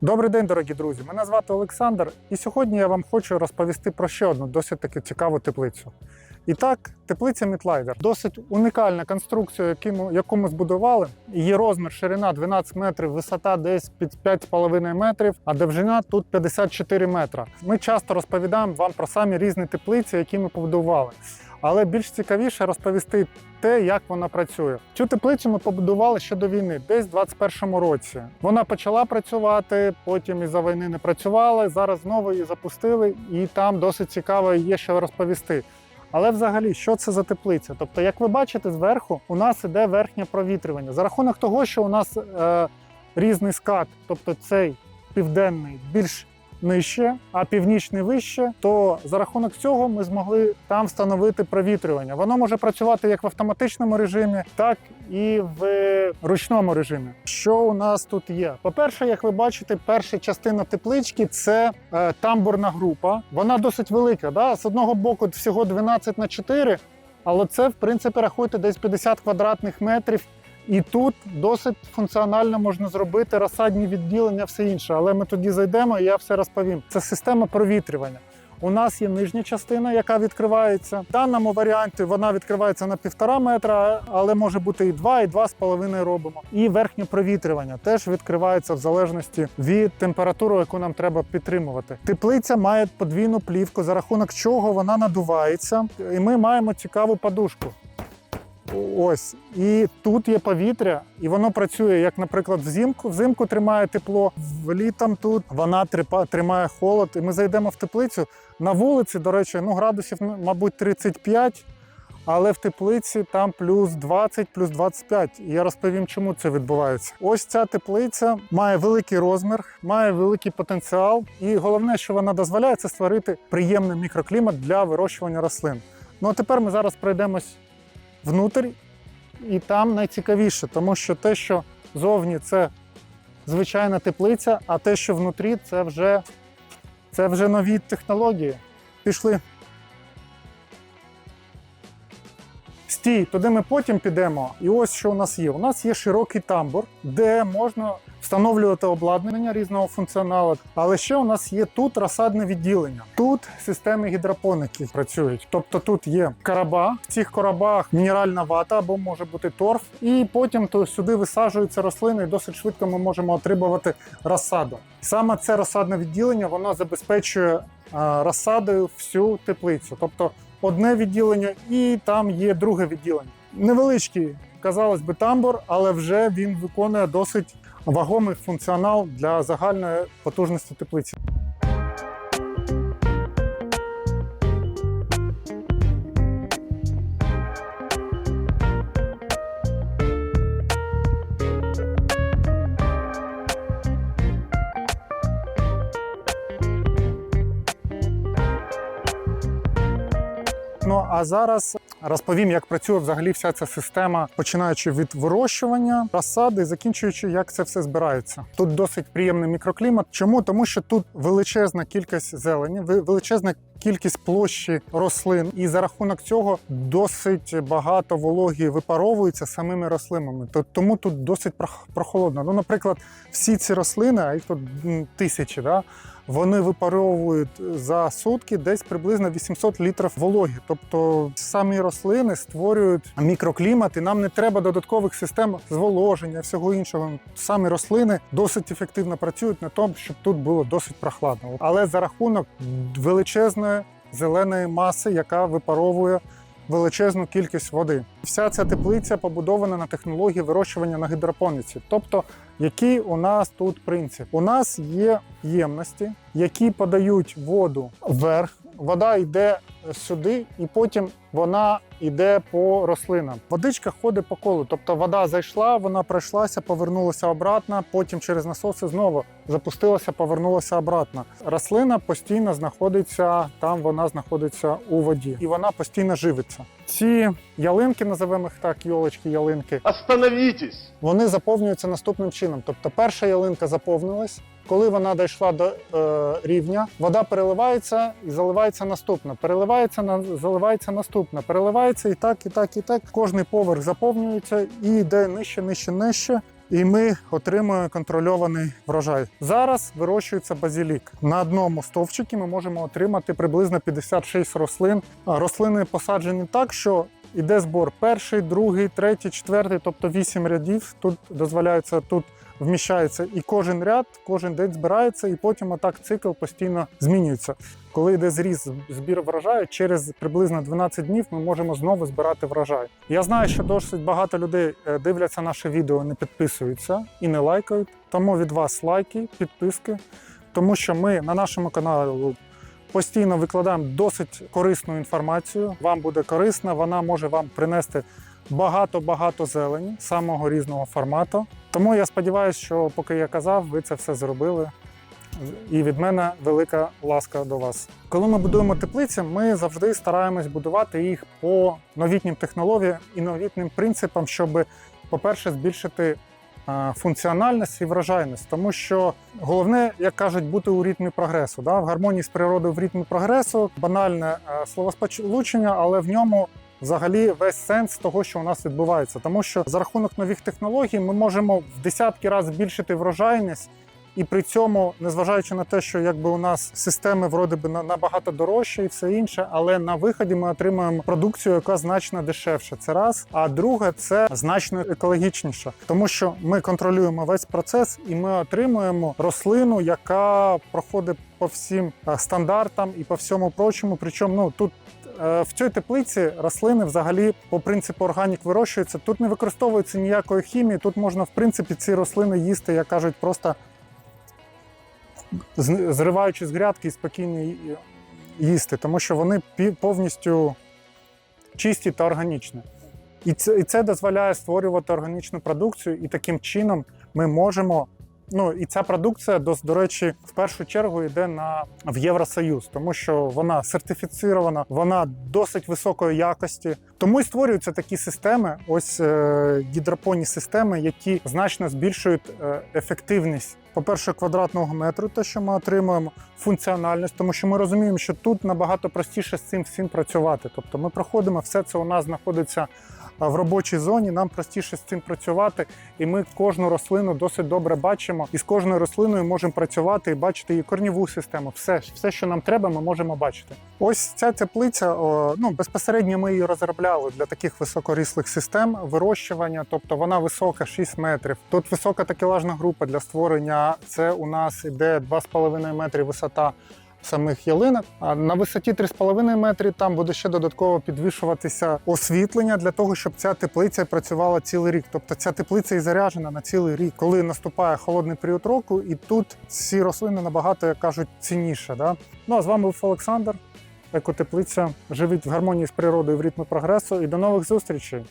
Добрий день, дорогі друзі. Мене звати Олександр, і сьогодні я вам хочу розповісти про ще одну досить таки цікаву теплицю. І так, теплиця Мітлайдер досить унікальна конструкція, яку ми, збудували. Її розмір, ширина 12 метрів, висота десь під 5,5 метрів, а довжина тут 54 метра. Ми часто розповідаємо вам про самі різні теплиці, які ми побудували. Але більш цікавіше розповісти те, як вона працює. Цю теплицю ми побудували ще до війни, десь в 21-му році. Вона почала працювати, потім із-за війни не працювала. Зараз знову її запустили, і там досить цікаво є що розповісти. Але взагалі, що це за теплиця? Тобто, як ви бачите, зверху у нас іде верхнє провітрювання. За рахунок того, що у нас е, різний скат, тобто цей південний більш нижче, а північний вище, то за рахунок цього ми змогли там встановити провітрювання. Воно може працювати як в автоматичному режимі, так і в ручному режимі. Що у нас тут є? По-перше, як ви бачите, перша частина теплички це е, тамбурна група. Вона досить велика. Да? З одного боку всього 12 на 4, але це, в принципі, рахуйте десь 50 квадратних метрів. І тут досить функціонально можна зробити розсадні відділення, все інше. Але ми тоді зайдемо і я все розповім. Це система провітрювання. У нас є нижня частина, яка відкривається. В даному варіанті вона відкривається на півтора метра, але може бути і два, і два з половиною робимо. І верхнє провітрювання теж відкривається в залежності від температури, яку нам треба підтримувати. Теплиця має подвійну плівку, за рахунок чого вона надувається, і ми маємо цікаву подушку. Ось і тут є повітря, і воно працює як, наприклад, взимку. Взимку тримає тепло, літом тут вона тримає холод. І ми зайдемо в теплицю. На вулиці, до речі, ну градусів, ну, мабуть, 35, але в теплиці там плюс 20, плюс 25. І я розповім, чому це відбувається. Ось ця теплиця має великий розмір, має великий потенціал, і головне, що вона дозволяє, це створити приємний мікроклімат для вирощування рослин. Ну а тепер ми зараз пройдемось внутрі, і там найцікавіше, тому що те, що зовні це звичайна теплиця, а те, що внутрі, це вже, це вже нові технології. Пішли. Стій, туди ми потім підемо. І ось що у нас є. У нас є широкий тамбур, де можна встановлювати обладнання різного функціоналу. Але ще у нас є тут розсадне відділення. Тут системи гідропоники працюють. Тобто тут є кораба, в цих коробах мінеральна вата або може бути торф, і потім то сюди висаджуються рослини, і досить швидко ми можемо отримувати розсаду. Саме це розсадне відділення воно забезпечує розсадою всю теплицю. Тобто одне відділення, і там є друге відділення. Невеличкий, казалось би, тамбур, але вже він виконує досить вагомий функціонал для загальної потужності теплиці. Ну а зараз розповім, як працює взагалі вся ця система, починаючи від вирощування, розсади, закінчуючи, як це все збирається. Тут досить приємний мікроклімат. Чому? Тому що тут величезна кількість зелені, величезна кількість площі рослин, і за рахунок цього досить багато вологі випаровується самими рослинами. Тому тут досить прох- прохолодно. Ну, наприклад, всі ці рослини, а їх тут тисячі, да, вони випаровують за сутки десь приблизно 800 літрів вологи. Тобто самі рослини створюють мікроклімат, і нам не треба додаткових систем зволоження, всього іншого. Самі рослини досить ефективно працюють на тому, щоб тут було досить прохладно. Але за рахунок величезної зеленої маси, яка випаровує величезну кількість води. Вся ця теплиця побудована на технології вирощування на гідропоніці. Тобто, який у нас тут принцип? У нас є ємності, які подають воду вверх. Вода йде сюди, і потім вона йде по рослинам. Водичка ходить по колу. Тобто вода зайшла, вона пройшлася, повернулася обратно, потім через насоси знову запустилася, повернулася обратно. Рослина постійно знаходиться там, вона знаходиться у воді, і вона постійно живиться. Ці ялинки, називаємо їх так, йолочки, ялинки, Остановитесь! вони заповнюються наступним чином. Тобто, перша ялинка заповнилась. Коли вона дійшла до е, рівня, вода переливається і заливається наступна. Переливається на заливається наступна. Переливається і так, і так, і так. Кожний поверх заповнюється і йде нижче, нижче, нижче. і ми отримуємо контрольований врожай. Зараз вирощується базілік. На одному стовпчику ми можемо отримати приблизно 56 рослин. Рослини посаджені так, що іде збор перший, другий, третій, четвертий, тобто 8 рядів. Тут дозволяється тут. Вміщається і кожен ряд, кожен день збирається, і потім отак цикл постійно змінюється. Коли йде зріз збір врожаю, через приблизно 12 днів ми можемо знову збирати врожай. Я знаю, що досить багато людей е, дивляться наше відео, не підписуються і не лайкають. Тому від вас лайки, підписки, тому що ми на нашому каналі постійно викладаємо досить корисну інформацію. Вам буде корисна, вона може вам принести багато-багато зелені самого різного формату. Тому я сподіваюся, що поки я казав, ви це все зробили. І від мене велика ласка до вас. Коли ми будуємо теплиці, ми завжди стараємось будувати їх по новітнім технологіям і новітнім принципам, щоб, по-перше, збільшити е, функціональність і вражайність. Тому що головне, як кажуть, бути у ритмі прогресу. Да? В гармонії з природою в ритмі прогресу, банальне е, словосполучення, але в ньому взагалі весь сенс того, що у нас відбувається. Тому що за рахунок нових технологій ми можемо в десятки разів збільшити врожайність. І при цьому, незважаючи на те, що якби у нас системи вроде би набагато дорожче і все інше, але на виході ми отримуємо продукцію, яка значно дешевша. Це раз. А друге, це значно екологічніше, тому що ми контролюємо весь процес і ми отримуємо рослину, яка проходить по всім е, стандартам і по всьому прочому. Причому ну тут. Е, В цій теплиці рослини взагалі по принципу органік вирощуються. Тут не використовується ніякої хімії. Тут можна, в принципі, ці рослини їсти, як кажуть, просто зриваючи з грядки і спокійно їсти, тому що вони повністю чисті та органічні. І це, і це дозволяє створювати органічну продукцію, і таким чином ми можемо. Ну і ця продукція, до, до речі, в першу чергу йде на в Євросоюз, тому що вона сертифіцирована, вона досить високої якості. Тому і створюються такі системи, ось е, гідропонні системи, які значно збільшують е, ефективність. По-перше, квадратного метру, те, що ми отримуємо, функціональність, тому що ми розуміємо, що тут набагато простіше з цим всім працювати. Тобто ми проходимо, все це у нас знаходиться в робочій зоні, нам простіше з цим працювати, і ми кожну рослину досить добре бачимо. І з кожною рослиною можемо працювати і бачити її корніву систему. Все, все, що нам треба, ми можемо бачити. Ось ця теплиця, ну безпосередньо ми її розробляли для таких високоріслих систем вирощування, тобто вона висока 6 метрів. Тут висока такелажна група для створення. Це у нас іде 2,5 метри висота самих ялинок. А на висоті 3,5 метри там буде ще додатково підвішуватися освітлення для того, щоб ця теплиця працювала цілий рік. Тобто ця теплиця і заряджена на цілий рік, коли наступає холодний період року, і тут ці рослини набагато, як кажуть, цінніше. Да? Ну а з вами був Олександр. Екотеплиця. Живіть в гармонії з природою в ритмі прогресу і до нових зустрічей.